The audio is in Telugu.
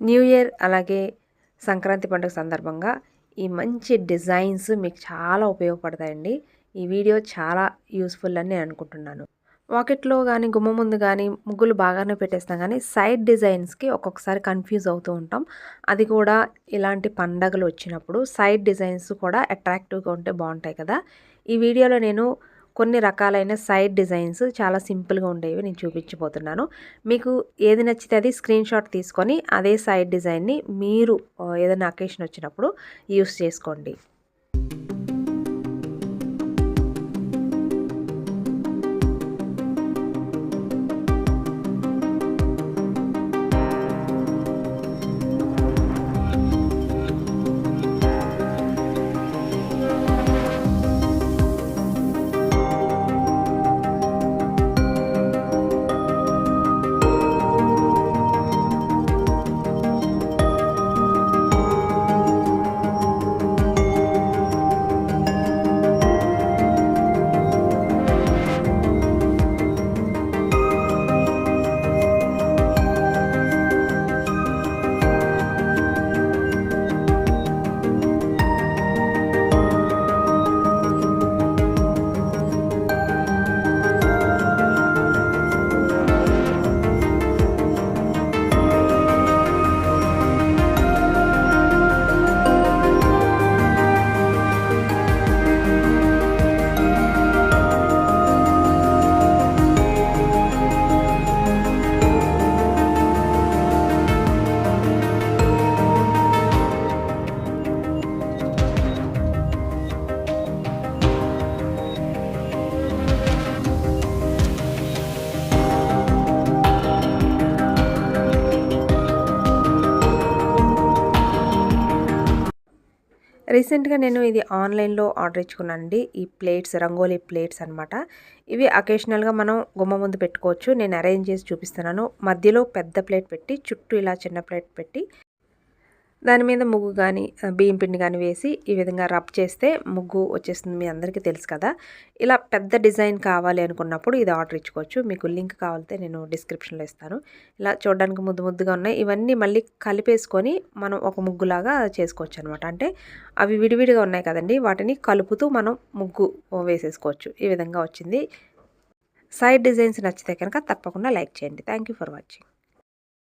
న్యూ ఇయర్ అలాగే సంక్రాంతి పండుగ సందర్భంగా ఈ మంచి డిజైన్స్ మీకు చాలా ఉపయోగపడతాయండి. ఈ వీడియో చాలా యూస్ఫుల్ అని నేను అనుకుంటున్నాను. వాకెట్లో కానీ గుమ్మ ముందు కానీ ముగ్గులు బాగానే పెట్టేస్తాం కానీ సైడ్ డిజైన్స్కి ఒక్కొక్కసారి కన్ఫ్యూజ్ అవుతూ ఉంటాం. అది కూడా ఇలాంటి పండగలు వచ్చినప్పుడు సైడ్ డిజైన్స్ కూడా అట్రాక్టివ్గా ఉంటే బాగుంటాయి కదా. ఈ వీడియోలో నేను కొన్ని రకాలైన సైడ్ డిజైన్స్ చాలా సింపుల్గా ఉండేవి నేను చూపించబోతున్నాను. మీకు ఏది నచ్చితే అది స్క్రీన్ షాట్ తీసుకొని అదే సైడ్ డిజైన్ని మీరు ఏదైనా అకేషన్ వచ్చినప్పుడు యూస్ చేసుకోండి. రీసెంట్గా నేను ఇది ఆన్లైన్లో ఆర్డర్ ఇచ్చుకున్నానండి. ఈ ప్లేట్స్ రంగోలీ ప్లేట్స్ అనమాట ఇవి అకేషనల్గా మనం గుమ్మ ముందు పెట్టుకోవచ్చు. నేను అరేంజ్ చేసి చూపిస్తున్నాను. మధ్యలో పెద్ద ప్లేట్ పెట్టి చుట్టూ ఇలా చిన్న ప్లేట్ పెట్టి దాని మీద ముగ్గు కానీ బియ్యం పిండి కానీ వేసి ఈ విధంగా రబ్ చేస్తే ముగ్గు వచ్చేస్తుంది మీ అందరికీ తెలుసు కదా. ఇలా పెద్ద డిజైన్ కావాలి అనుకున్నప్పుడు ఇది ఆర్డర్ ఇచ్చుకోవచ్చు. మీకు లింక్ కావాలితే నేను డిస్క్రిప్షన్లో ఇస్తాను. ఇలా చూడడానికి ముద్దు ముద్దుగా ఉన్నాయి. ఇవన్నీ మళ్ళీ కలిపేసుకొని మనం ఒక ముగ్గులాగా చేసుకోవచ్చు అనమాట అంటే అవి విడివిడిగా ఉన్నాయి కదండి. వాటిని కలుపుతూ మనం ముగ్గు వేసేసుకోవచ్చు. ఈ విధంగా వచ్చింది. సైడ్ డిజైన్స్ నచ్చితే కనుక తప్పకుండా లైక్ చేయండి. Thank for watching